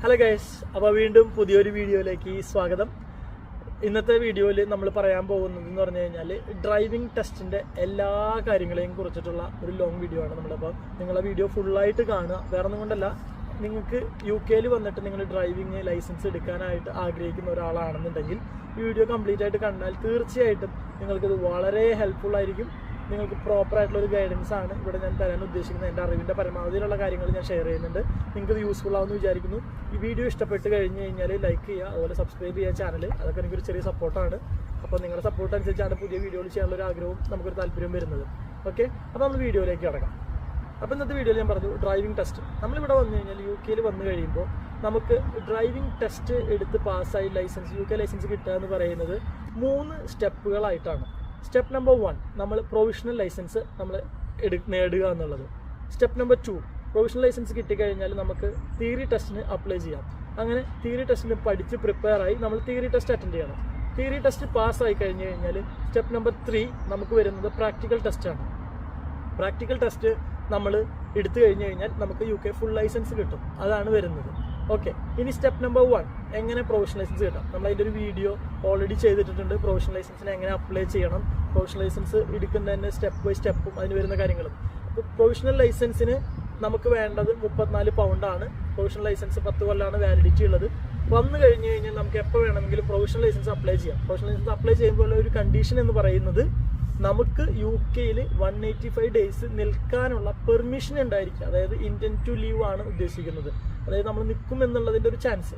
Hello guys അപ്പോൾ വീണ്ടും പുതിയൊരു വീഡിയോയിലേക്ക് സ്വാഗതം. ഇന്നത്തെ വീഡിയോയിൽ നമ്മൾ പറയാൻ പോകുന്നത് എന്ന് പറഞ്ഞു കഴിഞ്ഞാൽ ഡ്രൈവിംഗ് ടെസ്റ്റിന്റെ എല്ലാ കാര്യങ്ങളെയും കുറിച്ചിട്ടുള്ള ഒരു ലോങ് വീഡിയോ ആണ് നമ്മളിപ്പോൾ നിങ്ങളെ വീഡിയോ ഫുള്ളായിട്ട് കാണുക. വേറെ ഒന്നും കൊണ്ടല്ല നിങ്ങൾക്ക് യു കെയിൽ വന്നിട്ട് നിങ്ങൾ ഡ്രൈവിംഗ് ലൈസൻസ് എടുക്കാനായിട്ട് ആഗ്രഹിക്കുന്ന ഒരാളാണെന്നുണ്ടെങ്കിൽ വീഡിയോ കംപ്ലീറ്റ് ആയിട്ട് കണ്ടാൽ തീർച്ചയായിട്ടും നിങ്ങൾക്കിത് വളരെ ഹെൽപ്ഫുൾ ആയിരിക്കും. നിങ്ങൾക്ക് പ്രോപ്പർ ആയിട്ടുള്ള ഒരു ഗൈഡൻസ് ആണ് ഇവിടെ ഞാൻ തരാൻ ഉദ്ദേശിക്കുന്നത്. എന്റെ അറിവിന്റെ പരമാവധിയിലുള്ള കാര്യങ്ങൾ ഞാൻ ഷെയർ ചെയ്യുന്നുണ്ട്. നിങ്ങൾക്ക് ഇത് യൂസ്ഫുൾ ആവുമെന്ന് വിചാരിക്കുന്നു. ഈ വീഡിയോ ഇഷ്ടപ്പെട്ട് കഴിഞ്ഞ് കഴിഞ്ഞാൽ ലൈക്ക് ചെയ്യുക അതുപോലെ സബ്സ്ക്രൈബ് ചെയ്യുക ചാനൽ അതൊക്കെ എനിക്കൊരു ചെറിയ സപ്പോർട്ടാണ് അപ്പോൾ നിങ്ങളുടെ സപ്പോർട്ട് അനുസരിച്ചാണ് പുതിയ വീഡിയോകൾ ചെയ്യാനുള്ള ഒരു ആഗ്രഹവും നമുക്കൊരു താല്പര്യം വരുന്നത്. ഓക്കെ അപ്പോൾ നമ്മൾ വീഡിയോയിലേക്ക് കിടക്കാം. അപ്പോൾ ഇന്നത്തെ വീഡിയോയിൽ ഞാൻ പറഞ്ഞു ഡ്രൈവിംഗ് ടെസ്റ്റ് നമ്മളിവിടെ വന്നു കഴിഞ്ഞാൽ യു കെയിൽ വന്നു കഴിയുമ്പോൾ നമുക്ക് ഡ്രൈവിംഗ് ടെസ്റ്റ് എടുത്ത് പാസ്സായി ലൈസൻസ് യു കെ ലൈസൻസ് കിട്ടുക എന്ന് പറയുന്നത് മൂന്ന് സ്റ്റെപ്പുകളായിട്ടാണ് സ്റ്റെപ്പ് നമ്പർ വൺ നമ്മൾ പ്രൊവിഷണൽ ലൈസൻസ് നമ്മൾ എടു നേടുക എന്നുള്ളത്. Step number two provisional license കിട്ടിക്കഴിഞ്ഞാൽ നമുക്ക് തിയറി ടെസ്റ്റിന് അപ്ലൈ ചെയ്യാം. അങ്ങനെ തിയറി ടെസ്റ്റിന് പഠിച്ച് പ്രിപ്പയറായി നമ്മൾ തിയറി ടെസ്റ്റ് അറ്റൻഡ് ചെയ്യണം. തിയറി ടെസ്റ്റ് പാസ്സായി കഴിഞ്ഞ് കഴിഞ്ഞാൽ സ്റ്റെപ്പ് നമ്പർ ത്രീ നമുക്ക് വരുന്നത് പ്രാക്ടിക്കൽ ടെസ്റ്റാണ് പ്രാക്ടിക്കൽ ടെസ്റ്റ് നമ്മൾ എടുത്തു കഴിഞ്ഞ് കഴിഞ്ഞാൽ നമുക്ക് യു കെ ഫുൾ ലൈസൻസ് കിട്ടും. അതാണ് വരുന്നത്. ഓക്കെ ഇനി സ്റ്റെപ്പ് നമ്പർ വൺ എങ്ങനെ പ്രൊഫഷണൽ ലൈസൻസ് കിട്ടാം? നമ്മൾ അതിന്റെ ഒരു വീഡിയോ ഓൾറെഡി ചെയ്തിട്ടുണ്ട് പ്രൊഫഷണൽ ലൈസൻസിന് എങ്ങനെ അപ്ലൈ ചെയ്യണം? പ്രൊഫഷണൽ ലൈസൻസ് എടുക്കുന്നതിന്റെ സ്റ്റെപ്പ് ബൈ സ്റ്റെപ്പും അതിന് വരുന്ന കാര്യങ്ങളും. അപ്പോൾ പ്രൊഫഷണൽ ലൈസൻസിന് നമുക്ക് വേണ്ടത് മുപ്പത്തിനാല് പൗണ്ടാണ് പ്രൊഫഷണൽ ലൈസൻസ് പത്ത് കൊല്ലാണ് വാലിഡിറ്റി ഉള്ളത്. വന്നു കഴിഞ്ഞ് കഴിഞ്ഞാൽ നമുക്ക് എപ്പോൾ വേണമെങ്കിലും പ്രൊഫഷണൽ ലൈസൻസ് അപ്ലൈ ചെയ്യാം. പ്രൊഫഷണൽ ലൈസൻസ് അപ്ലൈ ചെയ്യുമ്പോൾ ഒരു കണ്ടീഷൻ എന്ന് പറയുന്നത് നമുക്ക് യു കെയിൽ വൺ എയ്റ്റി ഫൈവ് ഡേയ്സ് നിൽക്കാനുള്ള പെർമിഷൻ ഉണ്ടായിരിക്കുക അതായത് ഇന്ത്യൻ ടു ലീവ് ആണ് ഉദ്ദേശിക്കുന്നത്. അതായത് നമ്മൾ നിൽക്കും എന്നുള്ളതിന്റെ ഒരു ചാൻസ്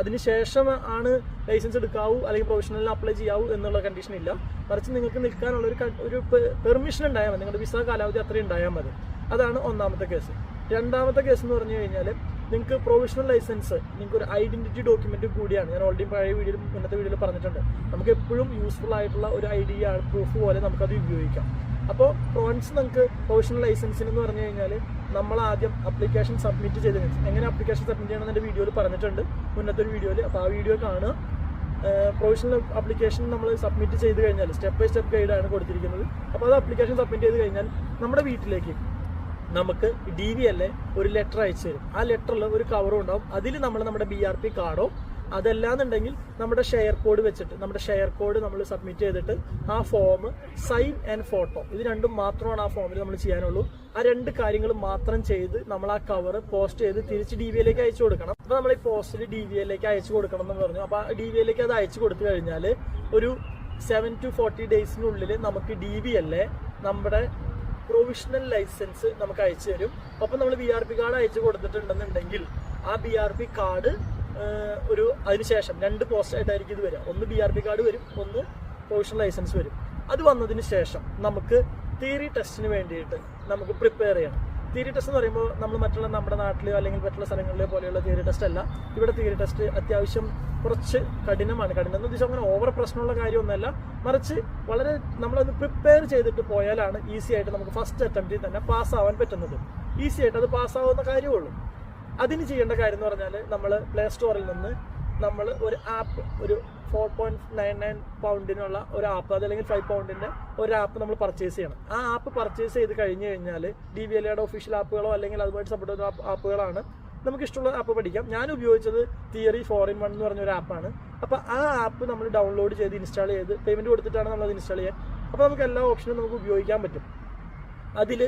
അതിന് ശേഷം ആണ് ലൈസൻസ് എടുക്കാവൂ അല്ലെങ്കിൽ പ്രൊഫഷണലിന് അപ്ലൈ ചെയ്യാവൂ എന്നുള്ള കണ്ടീഷൻ ഇല്ല. മറിച്ച് നിങ്ങൾക്ക് നിൽക്കാനുള്ള ഒരു ഒരു പെർമിഷൻ ഉണ്ടായാൽ മതി. നിങ്ങളുടെ വിസ കാലാവധി അത്രയും ഉണ്ടായാൽ മതി. അതാണ് ഒന്നാമത്തെ കേസ് രണ്ടാമത്തെ കേസ് എന്ന് പറഞ്ഞു കഴിഞ്ഞാൽ നിങ്ങൾക്ക് പ്രൊവിഷണൽ ലൈസൻസ് നിങ്ങൾക്ക് ഒരു ഐഡന്റിറ്റി ഡോക്യുമെന്റ് കൂടിയാണ്. ഞാൻ ഓൾറെഡി പഴയ വീഡിയോയിൽ മുന്നത്തെ വീഡിയോയിൽ പറഞ്ഞിട്ടുണ്ട്. നമുക്ക് എപ്പോഴും യൂസ്ഫുൾ ആയിട്ടുള്ള ഒരു ഐ ഡി പ്രൂഫ് പോലെ നമുക്കത് ഉപയോഗിക്കാം. അപ്പോൾ വൺസ് നമുക്ക് പ്രൊഫഷണൽ ലൈസൻസിന് എന്ന് പറഞ്ഞു കഴിഞ്ഞാൽ നമ്മൾ ആദ്യം അപ്ലിക്കേഷൻ സബ്മിറ്റ് ചെയ്ത് എങ്ങനെ അപ്ലിക്കേഷൻ സബ്മിറ്റ് ചെയ്യണം എന്റെ വീഡിയോയിൽ പറഞ്ഞിട്ടുണ്ട്. മുന്നത്തെ ഒരു വീഡിയോയിൽ അപ്പോൾ ആ വീഡിയോ കാണുക. പ്രൊവിഷണൽ അപ്ലിക്കേഷൻ നമ്മൾ സബ്മിറ്റ് ചെയ്ത് കഴിഞ്ഞാൽ സ്റ്റെപ്പ് ബൈ സ്റ്റെപ്പ് ഗൈഡാണ് കൊടുത്തിരിക്കുന്നത്. അപ്പോൾ അത് അപ്ലിക്കേഷൻ സബ്മിറ്റ് ചെയ്ത് കഴിഞ്ഞാൽ നമ്മുടെ വീട്ടിലേക്ക് നമുക്ക് ഡി വി ഒരു ലെറ്റർ അയച്ചു തരും. ആ ലെറ്ററിൽ ഒരു കവറും ഉണ്ടാവും. അതിൽ നമ്മൾ നമ്മുടെ ബി ആർ പി കാർഡോ അതല്ലാന്നുണ്ടെങ്കിൽ നമ്മുടെ ഷെയർ കോഡ് വെച്ചിട്ട് നമ്മുടെ ഷെയർ കോഡ് നമ്മൾ സബ്മിറ്റ് ചെയ്തിട്ട് ആ ഫോം സൈൻ ആൻഡ് ഫോട്ടോ ഇത് രണ്ടും മാത്രമാണ് ആ ഫോമിൽ നമ്മൾ ചെയ്യാനുള്ളൂ. ആ രണ്ട് കാര്യങ്ങൾ മാത്രം ചെയ്ത് നമ്മൾ ആ കവർ പോസ്റ്റ് ചെയ്ത് തിരിച്ച് ഡി വി എല്ലേക്ക് അയച്ചു കൊടുക്കണം. അപ്പോൾ നമ്മൾ ഈ പോസ്റ്റിൽ ഡി വി എല്ലേക്ക് അയച്ചു കൊടുക്കണം എന്ന് പറഞ്ഞു. അപ്പോൾ ഡി വി എല്ലേക്ക് അത് അയച്ചു കൊടുത്തു കഴിഞ്ഞാൽ ഒരു സെവൻ ടു ഫോർട്ടി ഡേയ്സിനുള്ളിൽ നമുക്ക് ഡി വി അല്ലേ നമ്മുടെ പ്രൊവിഷണൽ ലൈസൻസ് നമുക്ക് അയച്ചു തരും. ഒപ്പം നമ്മൾ ബി ആർ പി കാർഡ് അയച്ചു കൊടുത്തിട്ടുണ്ടെന്നുണ്ടെങ്കിൽ ആ ബി ആർ പി കാർഡ് ഒരു അതിനുശേഷം രണ്ട് പോസ്റ്റ് ആയിട്ടായിരിക്കും ഇത് വരിക. ഒന്ന് ബി ആർ പി കാർഡ് വരും ഒന്ന് പ്രൊഫഷണൽ ലൈസൻസ് വരും. അത് വന്നതിന് ശേഷം നമുക്ക് തിയറി ടെസ്റ്റിന് വേണ്ടിയിട്ട് നമുക്ക് പ്രിപ്പയർ ചെയ്യണം. തിയറി ടെസ്റ്റ് എന്ന് പറയുമ്പോൾ നമ്മൾ മറ്റുള്ള നമ്മുടെ നാട്ടിലെയോ അല്ലെങ്കിൽ മറ്റുള്ള സ്ഥലങ്ങളിലെ പോലെയുള്ള തിയറി ടെസ്റ്റ് അല്ല. ഇവിടെ തിയറി ടെസ്റ്റ് അത്യാവശ്യം കുറച്ച് കഠിനമാണ്. കഠിനം എന്ന് വെച്ചാൽ അങ്ങനെ ഓവർ പ്രശ്നമുള്ള കാര്യമൊന്നുമല്ല. മറിച്ച് വളരെ നമ്മളത് പ്രിപ്പയർ ചെയ്തിട്ട് പോയാലാണ് ഈസി ആയിട്ട് നമുക്ക് ഫസ്റ്റ് അറ്റംപ്റ്റിൽ തന്നെ പാസ്സാവാൻ പറ്റുന്നത്. ഈസി ആയിട്ട് അത് പാസ്സാവുന്ന കാര്യമുള്ളൂ അതിന് ചെയ്യേണ്ട കാര്യം എന്ന് പറഞ്ഞാൽ നമ്മൾ പ്ലേ സ്റ്റോറിൽ നിന്ന് നമ്മൾ ഒരു ആപ്പ് ഒരു ഫോർ പോയിന്റ് നയൻ നയൻ പൗണ്ടിനുള്ള ഒരു ആപ്പ് അതല്ലെങ്കിൽ ഫൈവ് പൗണ്ടിന്റെ ഒരു ആപ്പ് നമ്മൾ പർച്ചേസ് ചെയ്യണം. ആ ആപ്പ് പർച്ചേസ് ചെയ്ത് കഴിഞ്ഞ് കഴിഞ്ഞാൽ ഡി വി എല്ലയുടെ ഒഫീഷ്യൽ ആപ്പുകളോ അല്ലെങ്കിൽ അതുമായിട്ട് സപ്പോർട്ട് ആപ്പുകളാണ് നമുക്ക് ഇഷ്ടമുള്ള ആപ്പ് പഠിക്കാം. ഞാൻ ഉപയോഗിച്ചത് തിയറി ഫോർ ഇൻ വൺ എന്ന് പറഞ്ഞ ഒരു ആപ്പാണ് അപ്പോൾ ആ ആപ്പ് നമ്മൾ ഡൗൺലോഡ് ചെയ്ത് ഇൻസ്റ്റാൾ ചെയ്ത് പേയ്മെന്റ് കൊടുത്തിട്ടാണ് നമ്മൾ അത് ഇൻസ്റ്റാൾ ചെയ്യാൻ അപ്പോൾ നമുക്ക് എല്ലാ ഓപ്ഷനും നമുക്ക് ഉപയോഗിക്കാൻ പറ്റും. അതിൽ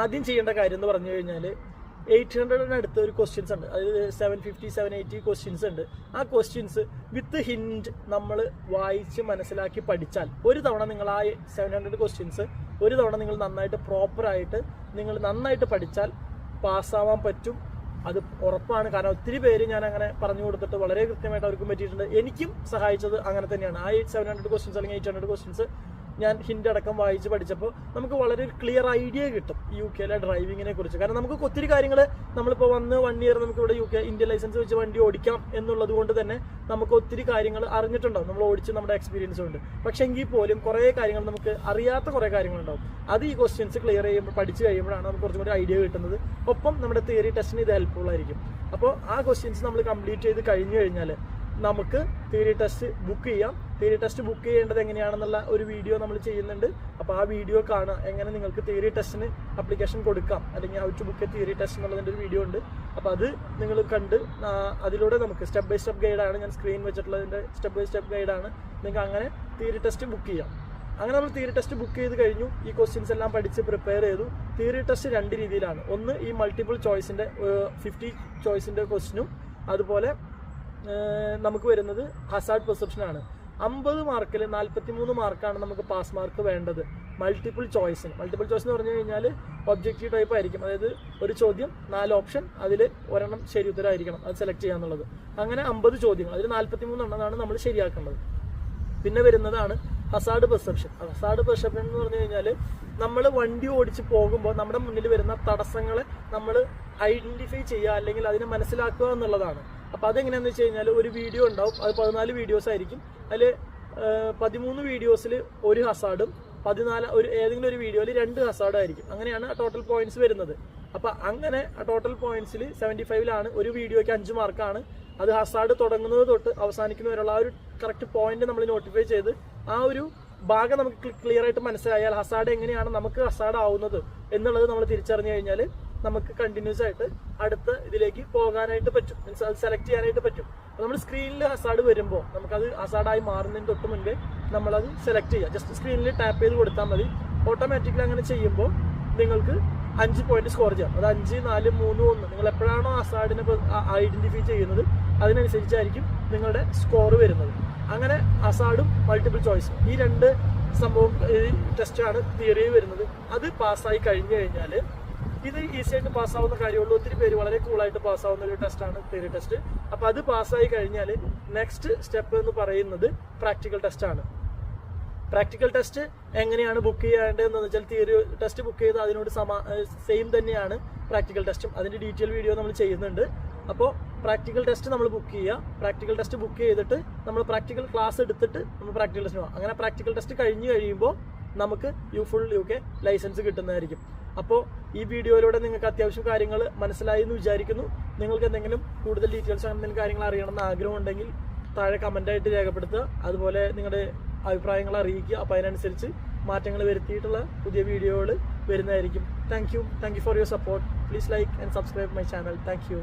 ആദ്യം ചെയ്യേണ്ട കാര്യം എന്ന് പറഞ്ഞു കഴിഞ്ഞാൽ എയ്റ്റ് ഹൺഡ്രഡിന് അടുത്ത് ഒരു ക്വസ്റ്റ്യൻസ് ഉണ്ട്. അതായത് seven fifty seven eighty questions ഉണ്ട്. ആ ക്വസ്റ്റ്യൻസ് വിത്ത് ഹിൻഡ് നമ്മൾ വായിച്ച് മനസ്സിലാക്കി പഠിച്ചാൽ ഒരു തവണ നിങ്ങൾ ആ സെവൻ ഹൺഡ്രഡ് ക്വസ്റ്റ്യൻസ് ഒരു തവണ നിങ്ങൾ നന്നായിട്ട് പ്രോപ്പറായിട്ട് നിങ്ങൾ നന്നായിട്ട് പഠിച്ചാൽ പാസ്സാവാൻ പറ്റും. അത് ഉറപ്പാണ്. കാരണം ഒത്തിരി പേര് ഞാൻ അങ്ങനെ പറഞ്ഞു കൊടുത്തിട്ട് വളരെ കൃത്യമായിട്ട് അവർക്കും പറ്റിയിട്ടുണ്ട്. എനിക്കും സഹായിച്ചത് അങ്ങനെ തന്നെയാണ്. ആ സെവൻ ഹൺഡ്രഡ് ക്വസ്റ്റ്യൻസ് അല്ലെങ്കിൽ എയ്റ്റ് ഹൺഡ്രഡ് ക്വസ്റ്റ്യൻസ് ഞാൻ ഹിന്റ് അടക്കം വായിച്ച് പഠിച്ചപ്പോൾ നമുക്ക് വളരെ ക്ലിയർ ഐഡിയ കിട്ടും യു കെയിലെ ഡ്രൈവിങ്ങിനെ കുറിച്ച്. കാരണം നമുക്ക് ഒത്തിരി കാര്യങ്ങൾ നമ്മളിപ്പോൾ വന്ന് വൺ ഇയർ നമുക്ക് ഇവിടെ യു കെ ഇന്ത്യൻ ലൈസൻസ് വെച്ച് വണ്ടി ഓടിക്കാം എന്നുള്ളത് കൊണ്ട് തന്നെ നമുക്ക് ഒത്തിരി കാര്യങ്ങൾ അറിഞ്ഞിട്ടുണ്ടാവും. നമ്മൾ ഓടിച്ച് നമ്മുടെ എക്സ്പീരിയൻസ് ഉണ്ട് പക്ഷേ എങ്കിൽ പോലും കുറേ കാര്യങ്ങൾ നമുക്ക് അറിയാത്ത കുറേ കാര്യങ്ങളുണ്ടാവും. അത് ഈ ക്വസ്റ്റ്യൻസ് ക്ലിയർ ചെയ്യുമ്പോൾ പഠിച്ച് കഴിയുമ്പോഴാണ് നമുക്ക് കുറച്ചും കൂടി ഐഡിയ കിട്ടുന്നത്. ഒപ്പം നമ്മുടെ തിയറി ടെസ്റ്റിന് ഇത് ഹെൽപ്ഫുൾ ആയിരിക്കും. അപ്പോൾ ആ ക്വസ്റ്റ്യൻസ് നമ്മൾ കംപ്ലീറ്റ് ചെയ്ത് കഴിഞ്ഞു കഴിഞ്ഞാൽ നമുക്ക് തിയറി ടെസ്റ്റ് ബുക്ക് ചെയ്യാം. തിയറി ടെസ്റ്റ് ബുക്ക് ചെയ്യേണ്ടത് എങ്ങനെയാണെന്നുള്ള ഒരു വീഡിയോ നമ്മൾ ചെയ്യുന്നുണ്ട്. അപ്പോൾ ആ വീഡിയോ കാണുക എങ്ങനെ നിങ്ങൾക്ക് തിയറി ടെസ്റ്റിന് അപ്ലിക്കേഷൻ കൊടുക്കാം. അല്ലെങ്കിൽ how to book theory test എന്നുള്ളതിന്റെ ഒരു വീഡിയോ ഉണ്ട്. അപ്പോൾ അത് നിങ്ങൾ കണ്ട് അതിലൂടെ നമുക്ക് സ്റ്റെപ്പ് ബൈ സ്റ്റെപ്പ് ഗൈഡാണ് ഞാൻ സ്ക്രീൻ വെച്ചിട്ടുള്ളതിന്റെ സ്റ്റെപ്പ് ബൈ സ്റ്റെപ്പ് ഗൈഡാണ് നിങ്ങൾക്ക് അങ്ങനെ തിയറി ടെസ്റ്റ് ബുക്ക് ചെയ്യാം. അങ്ങനെ നമ്മൾ തിയറി ടെസ്റ്റ് ബുക്ക് ചെയ്ത് കഴിഞ്ഞു. ഈ ക്വസ്റ്റ്യൻസ് എല്ലാം പഠിച്ച് പ്രിപ്പയർ ചെയ്തു. തിയറി ടെസ്റ്റ് രണ്ട് രീതിയിലാണ്. ഒന്ന് ഈ മൾട്ടിപ്പിൾ ചോയ്സിന്റെ ഫിഫ്റ്റി ചോയ്സിന്റെ ക്വസ്റ്റിനും അതുപോലെ നമുക്ക് വരുന്നത് ഹസാർഡ് പെർസെപ്ഷൻ ആണ്. അമ്പത് മാർക്കിൽ നാൽപ്പത്തി മൂന്ന് മാർക്കാണ് നമുക്ക് പാസ് മാർക്ക് വേണ്ടത്. മൾട്ടിപ്പിൾ ചോയ്സിന് മൾട്ടിപ്പിൾ ചോയ്സ് എന്ന് പറഞ്ഞു കഴിഞ്ഞാൽ ഒബ്ജക്റ്റീവ് ടൈപ്പ് ആയിരിക്കും. അതായത് ഒരു ചോദ്യം നാല് ഓപ്ഷൻ അതിൽ ഒരെണ്ണം ശരി ഉത്തരമായിരിക്കണം അത് സെലക്ട് ചെയ്യാന്നുള്ളത് അങ്ങനെ അമ്പത് ചോദ്യങ്ങൾ. അതിൽ നാൽപ്പത്തി മൂന്നെണ്ണമാണ് നമ്മൾ ശരിയാക്കേണ്ടത്. പിന്നെ വരുന്നതാണ് ഹസാഡ് പെർസെപ്ഷൻ ഹസാഡ് പെർസെപ്ഷൻ എന്ന് പറഞ്ഞു കഴിഞ്ഞാൽ നമ്മൾ വണ്ടി ഓടിച്ച് പോകുമ്പോൾ നമ്മുടെ മുന്നിൽ വരുന്ന തടസ്സങ്ങളെ നമ്മൾ ഐഡന്റിഫൈ ചെയ്യുക അല്ലെങ്കിൽ അതിനെ മനസ്സിലാക്കുക എന്നുള്ളതാണ്. അപ്പോൾ അതെങ്ങനെയാണെന്ന് വെച്ച് കഴിഞ്ഞാൽ ഒരു വീഡിയോ ഉണ്ടാവും. അത് പതിനാല് വീഡിയോസ് ആയിരിക്കും. അതിൽ പതിമൂന്ന് വീഡിയോസിൽ ഒരു ഹസാഡും പതിനാല് ഒരു ഏതെങ്കിലും ഒരു വീഡിയോയിൽ രണ്ട് ഹസാർഡ് ആയിരിക്കും. അങ്ങനെയാണ് ടോട്ടൽ പോയിന്റ്സ് വരുന്നത്. അപ്പോൾ അങ്ങനെ ടോട്ടൽ പോയിന്റ്സിൽ സെവന്റി ഫൈവിലാണ് ഒരു വീഡിയോയ്ക്ക് അഞ്ച് മാർക്കാണ് അത് ഹസാഡ് തുടങ്ങുന്നത് തൊട്ട് അവസാനിക്കുന്നവരുള്ള ആ ഒരു കറക്റ്റ് പോയിന്റ് നമ്മൾ നോട്ടിഫൈ ചെയ്ത് ആ ഒരു ഭാഗം നമുക്ക് ക്ലിയർ ആയിട്ട് മനസ്സിലായാൽ ഹസാഡ് എങ്ങനെയാണ് നമുക്ക് ഹസാഡ് ആവുന്നത് എന്നുള്ളത് നമ്മൾ തിരിച്ചറിഞ്ഞു കഴിഞ്ഞാൽ നമുക്ക് കണ്ടിന്യൂസ് ആയിട്ട് അടുത്ത ഇതിലേക്ക് പോകാനായിട്ട് പറ്റും. മീൻസ് അത് സെലക്ട് ചെയ്യാനായിട്ട് പറ്റും. അപ്പോൾ നമ്മൾ സ്ക്രീനിൽ അസാഡ് വരുമ്പോൾ നമുക്കത് അസാഡായി മാറുന്നതിന് തൊട്ട് മുൻപേ നമ്മളത് സെലക്ട് ചെയ്യുക ജസ്റ്റ് സ്ക്രീനിൽ ടാപ്പ് ചെയ്ത് കൊടുത്താൽ മതി. ഓട്ടോമാറ്റിക്കലി അങ്ങനെ ചെയ്യുമ്പോൾ നിങ്ങൾക്ക് അഞ്ച് പോയിന്റ് സ്കോർ ചെയ്യാം. അത് അഞ്ച് നാല് മൂന്ന് ഒന്ന്. നിങ്ങൾ എപ്പോഴാണോ അസാഡിനെ ഐഡന്റിഫൈ ചെയ്യുന്നത് അതിനനുസരിച്ചായിരിക്കും നിങ്ങളുടെ സ്കോർ വരുന്നത്. അങ്ങനെ അസാഡും മൾട്ടിപ്പിൾ ചോയ്സും ഈ രണ്ട് സംഭവം ടെസ്റ്റാണ് തിയറി വരുന്നത്. അത് പാസ്സായി കഴിഞ്ഞു കഴിഞ്ഞാൽ ഇത് ഈസി ആയിട്ട് പാസ്സാവുന്ന കാര്യമുള്ളൂ. ഒത്തിരി പേര് വളരെ കൂളായിട്ട് പാസ്സാവുന്ന ഒരു ടെസ്റ്റാണ് തിയറി ടെസ്റ്റ് അപ്പോൾ അത് പാസ്സായി കഴിഞ്ഞാൽ നെക്സ്റ്റ് സ്റ്റെപ്പ് എന്ന് പറയുന്നത് പ്രാക്ടിക്കൽ ടെസ്റ്റാണ് പ്രാക്ടിക്കൽ ടെസ്റ്റ് എങ്ങനെയാണ് ബുക്ക് ചെയ്യേണ്ടതെന്ന് വെച്ചാൽ തിയറി ടെസ്റ്റ് ബുക്ക് ചെയ്ത് അതിനോട് സമാ സെയിം തന്നെയാണ് പ്രാക്ടിക്കൽ ടെസ്റ്റും അതിന്റെ ഡീറ്റെയിൽ വീഡിയോ നമ്മൾ ചെയ്യുന്നുണ്ട്. അപ്പോൾ പ്രാക്ടിക്കൽ ടെസ്റ്റ് നമ്മൾ ബുക്ക് ചെയ്യുക. പ്രാക്ടിക്കൽ ടെസ്റ്റ് ബുക്ക് ചെയ്തിട്ട് നമ്മൾ പ്രാക്ടിക്കൽ ക്ലാസ് എടുത്തിട്ട് നമ്മൾ പ്രാക്ടിക്കൽ ടെസ്റ്റ് പോകാം അങ്ങനെ പ്രാക്ടിക്കൽ ടെസ്റ്റ് കഴിഞ്ഞ് കഴിയുമ്പോൾ നമുക്ക് U full U K license കിട്ടുന്നതായിരിക്കും. അപ്പോൾ ഈ വീഡിയോയിലൂടെ നിങ്ങൾക്ക് അത്യാവശ്യം കാര്യങ്ങൾ മനസ്സിലായി എന്ന് വിചാരിക്കുന്നു. നിങ്ങൾക്ക് എന്തെങ്കിലും കൂടുതൽ ഡീറ്റെയിൽസ് എന്തെങ്കിലും കാര്യങ്ങൾ അറിയണമെന്ന് ആഗ്രഹമുണ്ടെങ്കിൽ താഴെ കമന്റായിട്ട് രേഖപ്പെടുത്തുക. അതുപോലെ നിങ്ങളുടെ അഭിപ്രായങ്ങൾ അറിയിക്കുക. അപ്പോൾ അതിനനുസരിച്ച് മാറ്റങ്ങൾ വരുത്തിയിട്ടുള്ള പുതിയ വീഡിയോകൾ വരുന്നതായിരിക്കും. Thank you thank you for your support please like and subscribe my channel thank you